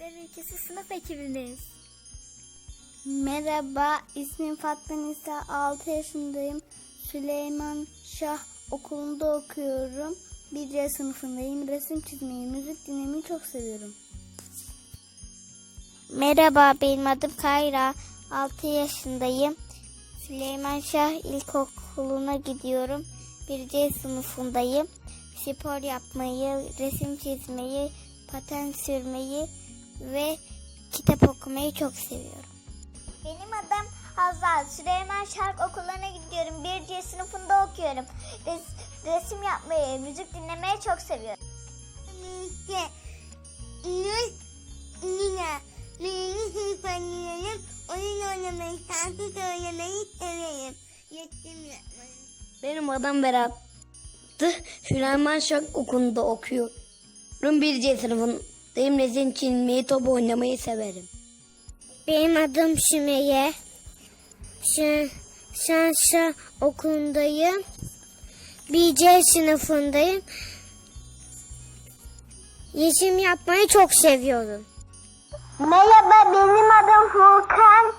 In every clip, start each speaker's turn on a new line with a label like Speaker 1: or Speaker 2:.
Speaker 1: İkisi sınıf ekibimiz.
Speaker 2: Merhaba, ismim Fatma Nisa, 6 yaşındayım. Süleyman Şah okulunda okuyorum. Bir sınıfındayım. Resim çizmeyi, müzik dinlemeyi çok seviyorum. Merhaba, benim adım Kayra. 6 yaşındayım. Süleyman Şah İlkokulu'na gidiyorum. Bir sınıfındayım. Spor yapmayı, resim çizmeyi, paten sürmeyi ve kitap okumayı çok seviyorum.
Speaker 3: Benim adım Hazal. Süleyman Şark okullarına gidiyorum. Bir C sınıfında okuyorum. Res- resim yapmayı, müzik dinlemeyi çok seviyorum. Oyun oynamayı, şarkı söylemeyi severim. Resim yapmayı.
Speaker 4: Benim adım Berat. Süleyman Şak okulunda okuyorum. Bir C sınıfındayım. Resim çizmeyi, top oynamayı severim.
Speaker 2: Benim adım Sümeyye. Şen, Şenşa okulundayım. Bir C sınıfındayım. Resim yapmayı çok seviyorum.
Speaker 3: Merhaba benim adım Furkan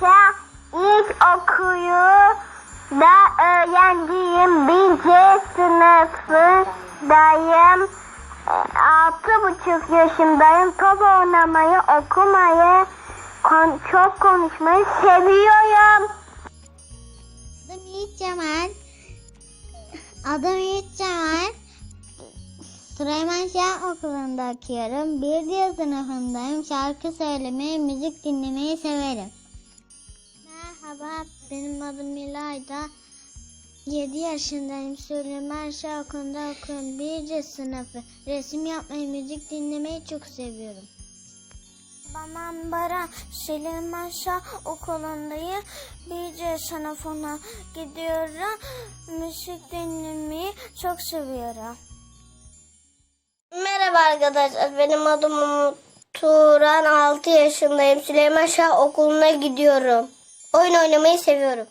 Speaker 3: Şah. İlk okuyu da öğrenciyim. Bir C sınıfındayım. Altı buçuk yaşındayım. Top oynamayı, okumayı, kon- çok konuşmayı seviyorum.
Speaker 2: Adım Yiğit Cemal. Adım Yiğit Cemal. Süleyman Şah okulunda okuyorum. Bir diğer sınıfındayım. Şarkı söylemeyi, müzik dinlemeyi severim. Merhaba, benim adım İlayda. 7 yaşındayım. Süleyman Şah okulunda okuyorum. Bir sınıfı. Resim yapmayı, müzik dinlemeyi çok seviyorum. Babam Baran Süleyman Şah okulundayım. Bir sınıfına gidiyorum. Müzik dinlemeyi çok seviyorum.
Speaker 4: Merhaba arkadaşlar. Benim adım Umut Turan. 6 yaşındayım. Süleyman Şah okuluna gidiyorum. Oyun oynamayı seviyorum.